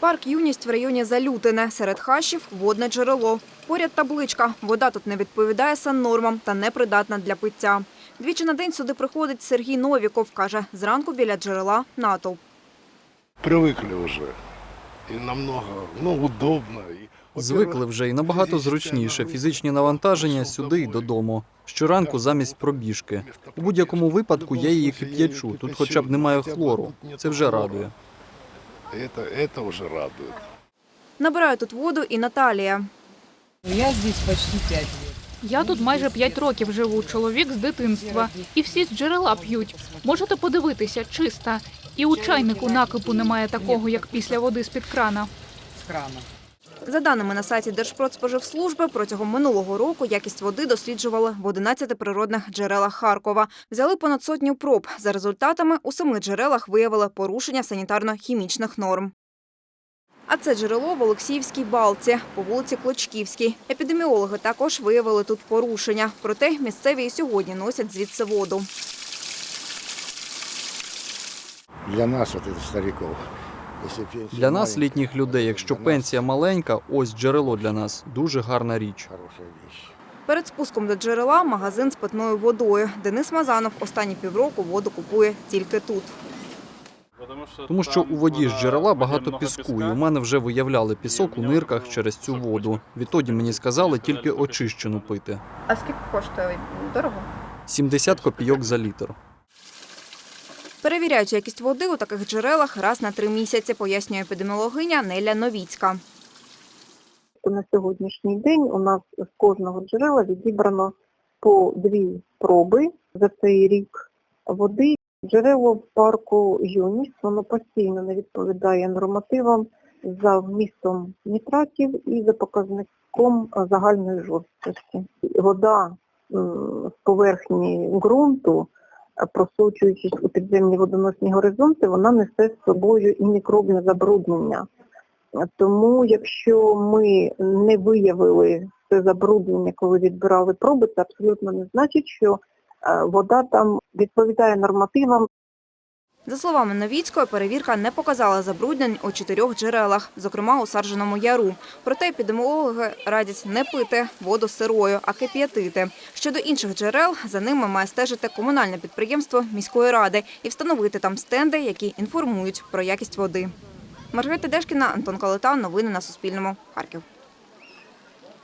Парк Юність в районі Залютине. Серед хащів водне джерело. Поряд табличка. Вода тут не відповідає саннормам та непридатна для пиття. Двічі на день сюди приходить Сергій Новіков. Каже, зранку біля джерела натовп. Привыкли уже. И намного, ну, удобно. Звикли вже і набагато зручніше. Фізичні навантаження сюди і додому. Щоранку замість пробіжки. У будь-якому випадку я її кип'ячу. Тут хоча б немає хлору. Це вже радує. Это, это уже радует. Набирає тут воду і Наталія. Я здесь почти 5 лет. Я тут майже 5 років живу, чоловік з дитинства. І всі з джерела п'ють. Можете подивитися, чиста. І у чайнику накипу немає такого, як після води з-під крана. З крана. За даними на сайті Держпродспоживслужби, протягом минулого року якість води досліджували в 11 природних джерелах Харкова. Взяли понад сотню проб. За результатами у семи джерелах виявили порушення санітарно-хімічних норм. А це джерело в Олексіївській балці по вулиці Клочківській. Епідеміологи також виявили тут порушення. Проте місцеві і сьогодні носять звідси воду. Для нас. Если пенсия Для нас, літніх людей, якщо пенсія маленька, ось джерело для нас дуже гарна річ. Перед спуском до джерела магазин з питною водою. Денис Мазанов останні півроку воду купує тільки тут. Тому що у воді з джерела багато піску, і у мене вже виявляли пісок у нирках через цю воду. Відтоді мені сказали тільки очищену пити. А скільки коштує дорого? 70 копійок за літр. Перевіряють якість води у таких джерелах раз на три місяці, пояснює епідеміологиня Неля Новіцька. на сьогоднішній день у нас з кожного джерела відібрано по дві проби за цей рік води. Джерело парку Юність, воно постійно не відповідає нормативам за вмістом нітратів і за показником загальної жорсткості. Вода з поверхні ґрунту, просочуючись у підземні водоносні горизонти, вона несе з собою і мікробне забруднення. Тому, якщо ми не виявили це забруднення, коли відбирали проби, це абсолютно не значить, що е, вода там відповідає нормативам За словами Новіцької, перевірка не показала забруднень у чотирьох джерелах, зокрема у Сарженому яру. Проте епідеміологи радять не пити воду сирою, а кип'ятити. Щодо інших джерел, за ними має стежити комунальне підприємство міської ради і встановити там стенди, які інформують про якість води. Маргарита Дешкіна, Антон Калита. Новини на Суспільному. Харків.